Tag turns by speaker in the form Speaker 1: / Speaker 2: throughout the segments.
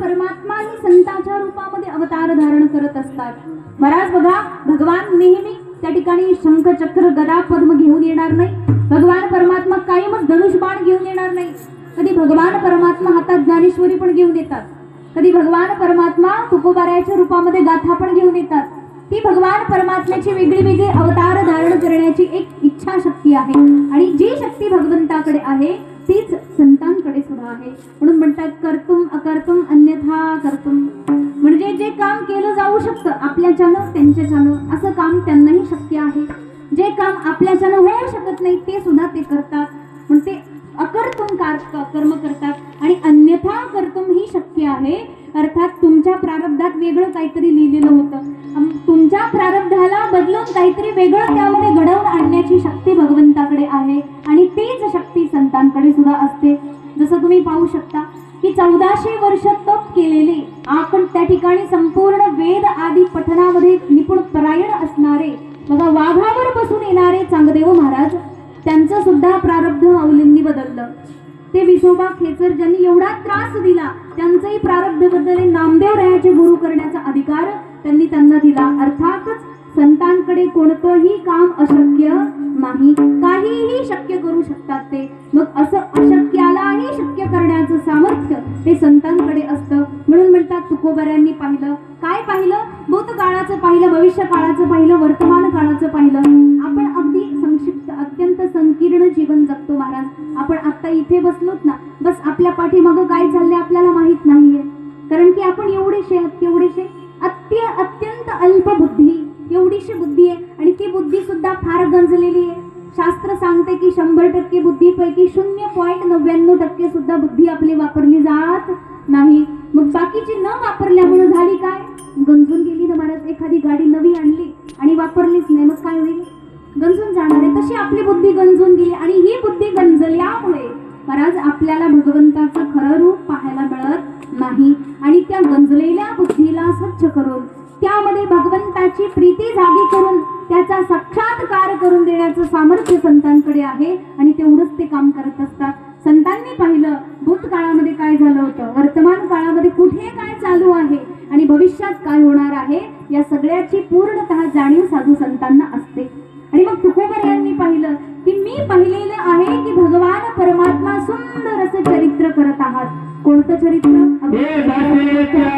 Speaker 1: परमात्मा ही संतांच्या रूपामध्ये अवतार धारण करत असतात. महाराज बघा भगवान नेहमी त्या ठिकाणी शंख चक्र गदा पद्म घेऊन येणार नाही. भगवान परमात्मा कायमच धनुष्यबाण घेऊन येणार नाही. कधी भगवान परमात्मा हातात ज्ञानेश्वरी पण घेऊन येतात. कधी भगवान परमात्मा तुकोबाऱ्याच्या रूपामध्ये गाथा पण घेऊन येतात. ती भगवान परमात्म्याची वेगळी वेगळी अवतार धारण करण्याची एक इच्छा शक्ती आहे. आणि जी शक्ती भगवंताकडे आहे तीच संतांकडे सुद्धा आहे. म्हणून म्हणतात कर्तुम अकर्तुम अन्यथा कर्तुम. म्हणजे जे काम केलं जाऊ शकतं आपल्याच्यानं त्यांच्याच्यानं असं काम त्यांनाही शक्य आहे. जे काम आपल्याच्यानं होऊ शकत नाही ते सुद्धा ते करतात. म्हणून ते अकर्तुम कार- कर्म करतात. आणि अन्यथा कर्तुम ही शक्य आहे अर्थात तुमच्या प्रारब्धात वेगळं काहीतरी लिहिलेलं होतं. तुमच्या प्रारब्धाला बदलून काहीतरी वेगळं त्यामध्ये घडवून आणण्याची शक्ती भगवंताकडे आहे आणि तीच शक्ती संतांकडे सुद्धा असते. जसं तुम्ही पाहू शकता की चौदाशे वर्ष तप केलेले आपण त्या ठिकाणी संपूर्ण वेद आदी पठणामध्ये निपुण परायण असणारे बघा वाघावर बसून येणारे चांगदेव महाराज त्यांचं सुद्धा प्रारब्ध अवलिंगी बदललं. ते विसोबा खेचर ज्यांनी एवढा त्रास दिला त्यांचंही प्रारब्ध बदलले नामदेव रायाचे गुरु करण्याचा अधिकार त्यांनी त्यांना दिला. अर्थातच संतांकडे कोणतंही काम अशक्य नाही. काहीही शक्य करू शकतात ते. मग असं अशक्यालाही शक्य करण्याचं सामर्थ्य हे संतांकडे असतं. म्हणून म्हणतात तुकोबऱ्यांनी पाहिलं. काय पाहिलं? भूतकाळाचं पाहिलं भविष्य काळाचं पाहिलं वर्तमान काळाचं पाहिलं. माहीत नाहीये. कारण की आपण एवढेशे आहात तेवढेशे अत्य अत्यंत अल्प बुद्धी एवढीशी बुद्धी आहे. आणि ती बुद्धी सुद्धा फार गंजलेली आहे. शास्त्र सांगते की शंभर टक्के बुद्धीपैकी शून्य पॉईंट नव्याण्णव टक्के सुद्धा बुद्धी आपली वापरली जात नाही. मग बाकीची न वापरल्यामुळे झाली काय? गंजून गेली ना महाराज एखादी गाडी नवी आणली आणि वापरलीच नाही मग काय होईल? गंजून जाणार आहे. तशी आपली बुद्धी गंजून गेली आणि ही बुद्धी गंजल्यामुळे महाराज आपल्याला भगवंताचं खरं रूप पाहायला मिळत नाही. आणि त्या गंजलेल्या बुद्धीला स्वच्छ करून त्यामध्ये भगवंताची प्रीती जागी करून त्याचा साक्षात्कार करून देण्याचं सामर्थ्य संतांकडे आहे. आणि तेवढंच ते काम करत असतात. संतांनी पाहिलं भूतकाळामध्ये काय झालं होतं? वर्तमान काळामध्ये कुठे काय चालू आहे? आणि भविष्यात काय होणार आहे? या सगळ्याची पूर्णतः जाणीव साधू संतांना
Speaker 2: हे भाषे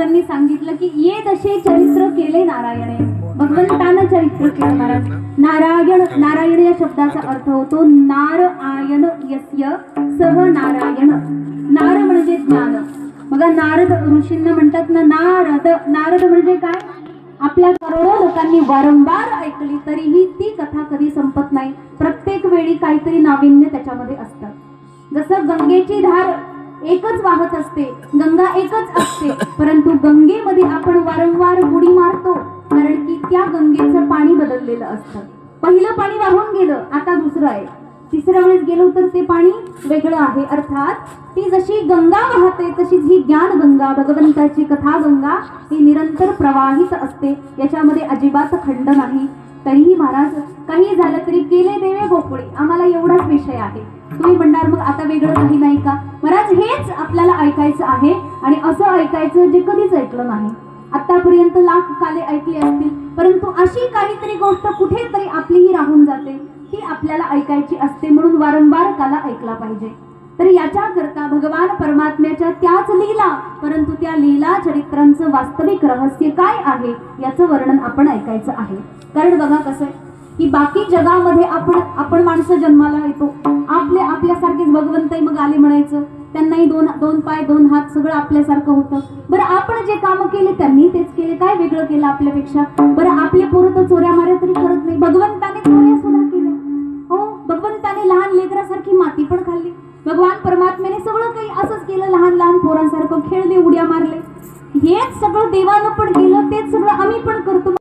Speaker 1: महाराजांनी सांगितलं की ये तसे चरित्र केले नारायणे. भगवंतानं चरित्र केलं महाराज. नारायण नारायण या शब्दाचा अर्थ होतो नारायण यस्य सह नारायण. नार म्हणजे ज्ञान. बघा नारद ऋषींना म्हणतात ना नारद. नारद म्हणजे काय? आपल्या करोडो लोकांनी वारंवार ऐकली तरीही ती कथा कधी संपत नाही. प्रत्येक वेळी काहीतरी नाविन्य त्याच्यामध्ये असतं. जसं गंगेची धार एकच वाहत असते गंगा एकच असते. परंतु गंगेमध्ये आपण वारंवार उडी मारतो कारण की त्या गंगेचं पाणी बदललेलं असतं. पहिलं पाणी वाहून गेलं आता दुसरं आहे. तिसऱ्या वेळेस गेलो तर ते पाणी वेगळं आहे. अर्थात ती जशी गंगा वाहते तशीच ही ज्ञान गंगा भगवंताची कथा गंगा ही निरंतर प्रवाहित असते. याच्यामध्ये अजिबात खंड नाही. तरीही महाराज काही झालं तरी केले देवे गोकुळे. आम्हाला एवढाच विषय आहे. तुम्ही म्हणणार मग आता वेगळं काही नाही का? महाराज हेच आपल्याला ऐकायचं आहे आणि असं ऐकायचं जे कधीच ऐकलं नाही. आतापर्यंत लाख काले ऐकली असतील परंतु अशी काहीतरी गोष्ट कुठेतरी आपलीही राहून जाते. ती आपल्याला ऐकायची असते म्हणून वारंवार काला ऐकला पाहिजे. तर याच्याकरता भगवान परमात्म्याच्या त्याच लीला परंतु त्या लीला चरित्रांचं वास्तविक रहस्य काय आहे याचं वर्णन आपण ऐकायचं आहे. कारण बघा कसं आहे की बाकी जगामध्ये आपण आपण माणसं जन्माला येतो. आपले आपल्यासारखेच भगवंतही मग आले म्हणायचं. त्यांनाही दोन दोन पाय दोन हात सगळं आपल्यासारखं होतं. बरं आपण जे कामं केले त्यांनी तेच केले. काय वेगळं केलं आपल्यापेक्षा? बरं आपले पोरं तर चोऱ्या माऱ्या तरी करत नाही. भगवंताने चोऱ्या सुद्धा केल्या. हो भगवंताने लहान लेकरासारखी माती पण खाल्ली. भगवान परमात्म्याने सगळं काही असंच केलं लहान लहान पोरांसारखं खेळले उड्या मारले. हेच सगळं देवानं पण केलं तेच सगळं आम्ही पण करतो.